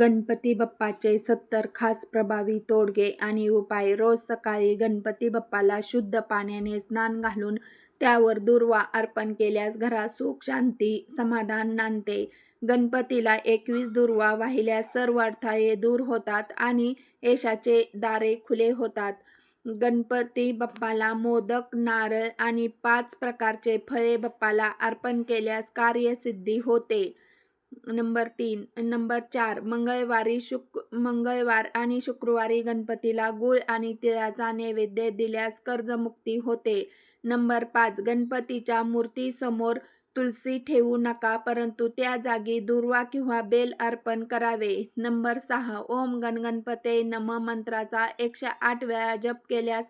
गणपती बाप्पाचे सत्तर खास प्रभावी तोडगे आणि उपाय. रोज सकाळी गणपती बाप्पाला शुद्ध पाण्याने स्नान घालून त्यावर दुर्वा अर्पण केल्यास घरात सुख शांती समाधान नांदते. गणपतीला एकवीस दुर्वा वाहिल्यास सर्व अडथळे दूर होतात आणि यशाचे दारे खुले होतात. गणपती बाप्पाला मोदक नारळ आणि पाच प्रकारचे फळे बाप्पाला अर्पण केल्यास कार्यसिद्धी होते. नंबर तीन. नंबर चार. मंगळवारी शुक मंगळवार आणि शुक्रवारी गणपतीला गुळ आणि तिळाचा नैवेद्य दिल्यास कर्जमुक्ती होते. नंबर पाच. गणपतीच्या मूर्तीसमोर तुलसी ठेवू नका परंतु त्या जागी दुर्वा किंवा बेल अर्पण करावे. नंबर सहा. ओम गणगणपते नम मंत्राचा एकशे आठ वेळा जप केल्यास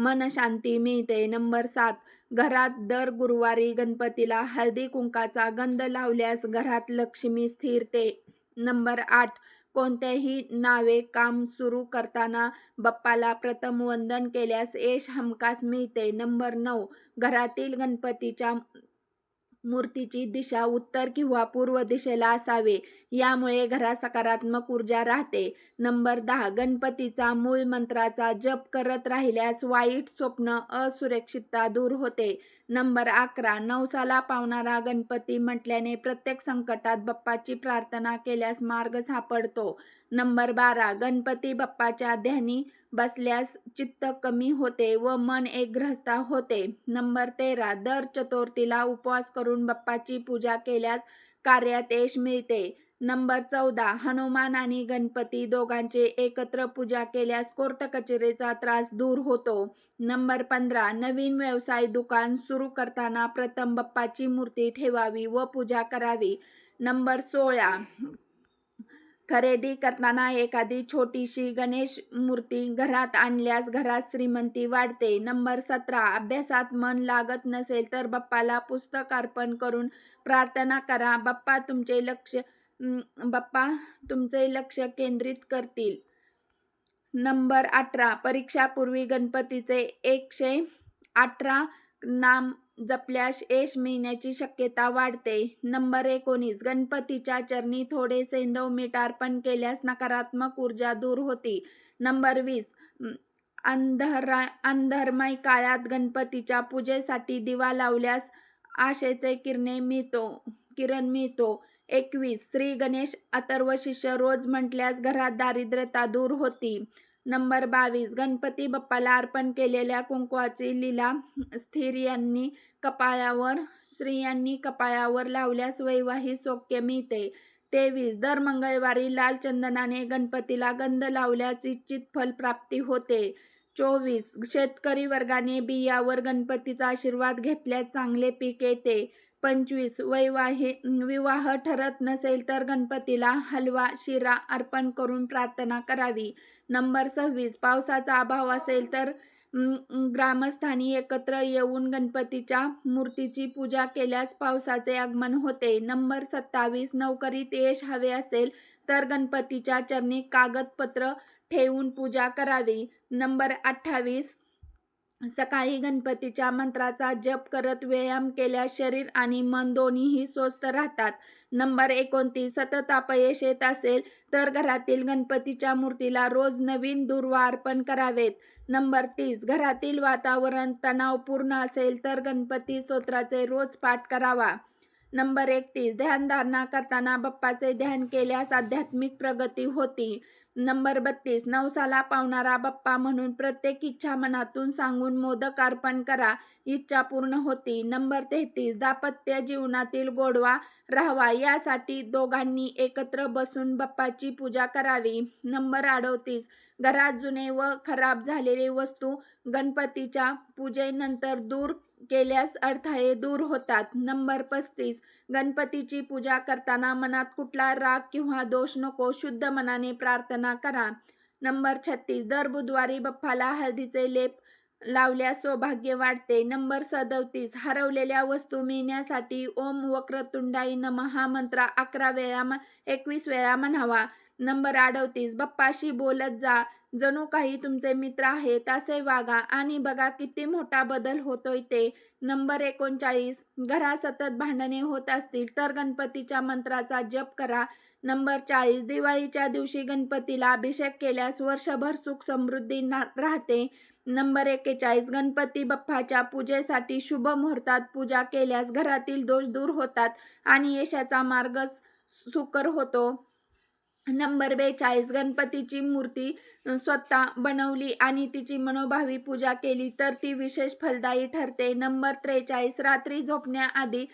मन शांती मिळते. नंबर सात घरात दर गुरुवारी गणपतीला हळदी कुंकाचा गंध लावल्यास घरात लक्ष्मी स्थिरते. नंबर आठ कोणत्याही नावे काम सुरू करताना बाप्पाला प्रथम वंदन केल्यास यश हमखास मिळते. नंबर नऊ घरातील गणपतीच्या मूर्तीची दिशा उत्तर किंवा पूर्व दिशेला असावे. यामुळे घरात सकारात्मक ऊर्जा राहते. नंबर दहा गणपतीचा मूळ मंत्राचा जप करत राहिल्यास वाईट स्वप्न असुरक्षितता दूर होते. नंबर अकरा नवसाला पावणारा गणपती म्हटल्याने प्रत्येक संकटात बाप्पाची प्रार्थना केल्यास मार्ग सापडतो. नंबर बारा गणपती बाप्पाच्या ध्यानी बसल्यास चित्त कमी होते व मन एकग्रहस्ता होते. नंबर तेरा दर चतुर्थीला उपवास करून बाप्पाची पूजा केल्यास कार्यात यश मिळते. नंबर चौदा हनुमान आणि गणपती दोघांचे एकत्र पूजा केल्यास कोर्ट कचेरीचा त्रास दूर होतो. नंबर पंधरा नवीन व्यवसाय दुकान सुरू करताना प्रथम बाप्पाची मूर्ती ठेवावी व पूजा करावी. नंबर सोळा खरेदी करताना एखादी छोटीशी गणेश मूर्ती घरात आणल्यास घरात श्रीमंती वाढते. नंबर सतरा अभ्यासात मन लागत नसेल तर बाप्पाला पुस्तक अर्पण करून प्रार्थना करा. बाप्पा तुमचे लक्ष बाप्पा तुमचे लक्ष केंद्रित करतील. नंबर अठरा परीक्षापूर्वी गणपतीचे एकशे अठरा नाम जपल्यास यश मिळण्याची शक्यता वाढते. नंबर एकोणीस. गणपतीच्या चरणी थोडे सेंदव मीठ अर्पण केल्यास नकारात्मक ऊर्जा दूर होती. नंबर वीस. अंधरा अंधर्मय काळात गणपतीच्या पूजेसाठी दिवा लावल्यास आशेचे किरणे मिळतो किरण मिळतो. एकवीस. श्री गणेश अथर्व शिष्य रोज म्हटल्यास घरात दारिद्र्यता दूर होती. नंबर बावीस. गणपती बाप्पाला अर्पण केलेल्या कुंकवाची लीला यांनी कपाळावर स्त्रियांनी कपाळावर लावल्यास वैवाहिक सौख्य मिळते. तेवीस. दर मंगळवारी लाल चंदनाने गणपतीला गंध लावल्यास इच्छित फल प्राप्ती होते. चोवीस. शेतकरी वर्गाने बियावर गणपतीचा आशीर्वाद घेतल्यास चांगले पीक येते. पंचवीस वैवाही विवाह ठरत नसेल तर गणपतीला हलवा शिरा अर्पण करून प्रार्थना करावी. नंबर सव्वीस पावसाचा अभाव असेल तर ग्रामस्थानी एकत्र येऊन गणपतीच्या मूर्तीची पूजा केल्यास पावसाचे आगमन होते. नंबर सत्तावीस नोकरीत यश हवे असेल तर गणपतीच्या चरणी कागदपत्र ठेवून पूजा करावी. नंबर अठ्ठावीस सकाळी गणपतीच्या मंत्राचा जप करत व्यायाम केल्यास शरीर आणि मन दोन्हीही स्वस्थ राहतात. नंबर एकोणतीस सतत अपयश येत असेल तर घरातील गणपतीच्या मूर्तीला रोज नवीन दुर्वा अर्पण करावेत. नंबर तीस घरातील वातावरण तणावपूर्ण असेल तर गणपती स्तोत्राचे रोज पाठ करावा. नंबर एकतीस ध्यानधारणा करताना बाप्पाचे ध्यान केल्यास आध्यात्मिक प्रगती होती. नंबर बत्तीस नवसाला पावणारा बाप्पा म्हणून प्रत्येक इच्छा मनातून सांगून मोदक अर्पण करा इच्छा पूर्ण होती. नंबर तेहतीस दाम्पत्य जीवनातील गोडवा राहावा यासाठी दोघांनी एकत्र बसून बाप्पाची पूजा करावी. नंबर अडोतीस घरात जुने व खराब झालेले वस्तू गणपतीच्या पूजेनंतर दूर केल्यास अडथळे दूर होतात. नंबर पस्तीस गणपतीची पूजा करताना मनात कुठला राग किंवा दोष नको शुद्ध मनाने प्रार्थना करा. नंबर छत्तीस दर बुधवारी बप्पाला हळदीचे लेप लावल्यास सौभाग्य वाढते नंबर सदतीस हरवलेल्या वस्तू मिळण्यासाठी ओम वक्रतुंडाई नम हा मंत्र अकरा वेळा एकवीस वेळा म्हणावा. नंबर अडवतीस बाप्पाशी बोलत जा. जणू काही तुमचे मित्र आहेत असे वागा. आणि बघा किती मोठा बदल होतोय ते. नंबर एकोणचाळीस. घरात सतत भांडणे होत असतील तर गणपतीच्या मंत्राचा जप करा. नंबर चाळीस. दिवाळीच्या दिवशी गणपतीला अभिषेक केल्यास वर्षभर सुख समृद्धी ना- राहते. नंबर एक्केचाळीस. गणपती बाप्पाच्या पूजेसाठी शुभ मुहूर्तात पूजा केल्यास घरातील दोष दूर होतात आणि यशाचा मार्ग सुकर होतो. नंबर बेचाळीस गणपतीची मूर्ती स्वतः बनवली आणि तिची मनोभावी पूजा केली तर ती विशेष फलदायी ठरते. नंबर त्रेचाळीस रात्री झोपण्याआधी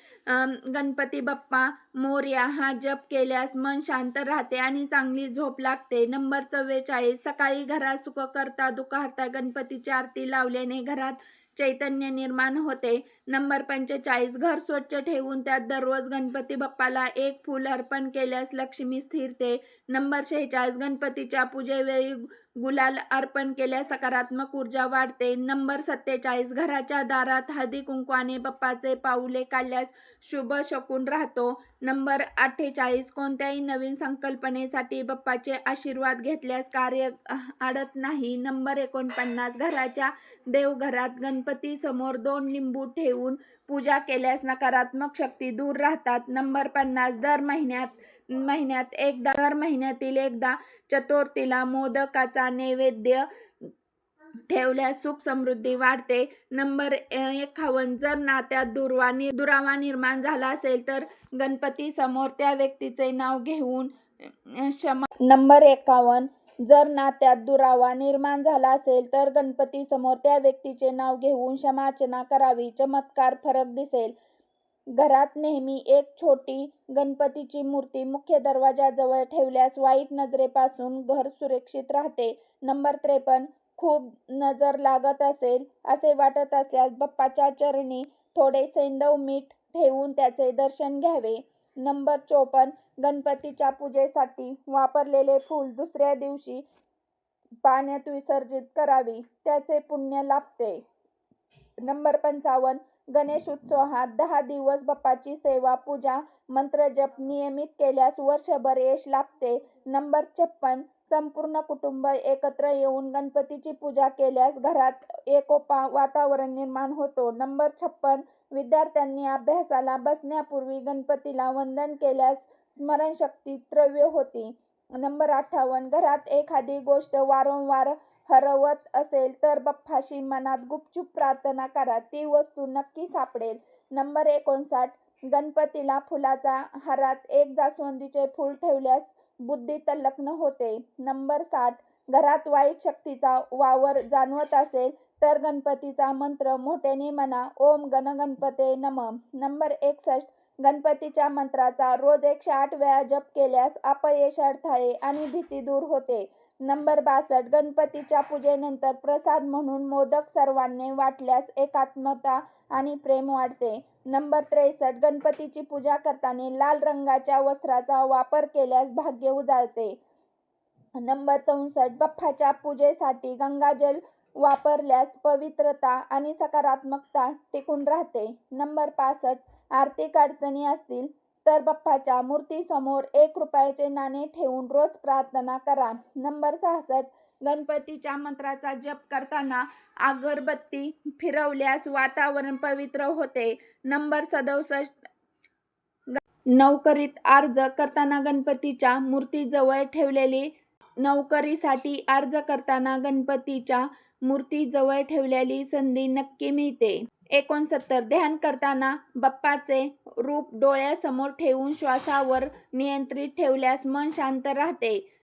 गणपती बाप्पा मोर्या हा जप केल्यास मन शांत राहते आणि चांगली झोप लागते. नंबर चव्वेचाळीस सकाळी घरात सुख करता दुखारता गणपतीची आरती लावल्याने घरात चैतन्य निर्माण होते. नंबर पंचेचाळीस घर स्वच्छ ठेवून त्यात दररोज गणपती बाप्पाला एक फूल अर्पण केल्यास लक्ष्मी स्थिरते नंबर शेहेचाळीस गणपतीच्या पूजेवेळी गुलाल अर्पण केल्यास सकारात्मक ऊर्जा वाढते. नंबर सत्तेचाळीस घराच्या दारात हळदी कुंकवाने बप्पाचे पाऊले काढल्यास शुभ शकून राहतो. नंबर अठ्ठेचाळीस कोणत्याही नवीन संकल्पनेसाठी बप्पाचे आशीर्वाद घेतल्यास कार्य अडत नाही. नंबर एकोणपन्नास घराच्या देवघरात गणपती समोर दोन लिंबू ठेवून पूजा केल्यास नकारात्मक शक्ती दूर राहतात. नंबर पन्नास दर महिन्यात महिन्यात एकदा दर महिन्यातील एकदा चतुर्थीला मोदकाचा नैवेद्य ठेवल्यास सुख समृद्धी वाढते. नंबर एकावन्न जर नात्यात दुर्वा नि दुरावा निर्माण झाला असेल तर गणपती समोर त्या व्यक्तीचे नाव घेऊन क्षमा. नंबर एकावन्न जर नात्यात दुरावा निर्माण झाला असेल तर गणपती समोर त्या व्यक्तीचे नाव घेऊन क्षमार्चना करावी. चमत्कार फरक दिसेल. घरात नेहमी एक छोटी गणपतीची मूर्ती मुख्य दरवाजाजवळ ठेवल्यास वाईट नजरेपासून घर सुरक्षित राहते. नंबर त्रेपन्न खूप नजर लागत असेल असे वाटत असल्यास बाप्पाच्या चरणी थोडे सैंधव मीठ ठेवून त्याचे दर्शन घ्यावे. नंबर चोपन्न गणपतीच्या पूजेसाठी वापरलेले फूल दुसऱ्या दिवशी पाण्यात विसर्जित करावी त्याचे पुण्य लाभते. नंबर पंचावन्न गणेश उत्सवात दहा दिवस बाप्पाची सेवा पूजा मंत्रजप नियमित केल्यास वर्षभर यश लाभते. नंबर छप्पन संपूर्ण कुटुंब एकत्र येऊन गणपतीची पूजा केल्यास घरात एकोपा वातावरण निर्माण होतो. नंबर छप्पन विद्यार्थ्यांनी अभ्यासाला बसण्यापूर्वी गणपतीला वंदन केल्यास स्मरणशक्ती त्रव्य होती. नंबर अठ्ठावन्न घरात एखादी गोष्ट वारंवार हरवत असेल तर बप्पाशी मनात गुपचूप प्रार्थना करा. ती वस्तू नक्की सापडेल. नंबर एकोणसाठ गणपतीला फुलाचा हारात एक जास्वंदीचे फूल ठेवल्यास बुद्धी तल्लग्न होते. नंबर साठ घरात वाईट शक्तीचा वावर जाणवत असेल तर गणपतीचा मंत्र मोठ्याने म्हणा. ओम गणगणपते नम. नंबर एकसष्ट गणपतीच्या मंत्राचा रोज एकशे आठ वेळा जप केल्यास अपयश अडथळे आणि भीती दूर होते. नंबर बासष्ट गणपतीच्या पूजेनंतर प्रसाद म्हणून मोदक सर्वांनी वाटल्यास एकात्मता आणि प्रेम वाढते. नंबर त्रेसष्ट गणपतीची पूजा करताना लाल रंगाच्या वस्त्राचा वापर केल्यास भाग्य उजाळते. नंबर चौसष्ट बप्फाच्या पूजेसाठी गंगाजल वापरल्यास पवित्रता आणि सकारात्मकता टिकून राहते. नंबर पासष्ट आर्थिक अडचणी असतील तर बाप्पाच्या मूर्तीसमोर एक रुपयाचे नाणे ठेवून रोज प्रार्थना करा. नंबर सहासष्ट गणपतीच्या मंत्राचा जप करताना अगरबत्ती फिरवल्यास वातावरण पवित्र होते. नंबर सदुसष्ट नौकरीत अर्ज करताना गणपतीच्या मूर्तीजवळ ठेवलेली नोकरीसाठी अर्ज करताना गणपतीच्या मूर्तीजवळ ठेवलेली संधी नक्की मिळते. एकोणसत्तर ध्यान करताना बाप्पाचे रूप डोळ्यासमोर ठेवून श्वासावर नियंत्रित ठेवल्यास मन शांत राहते.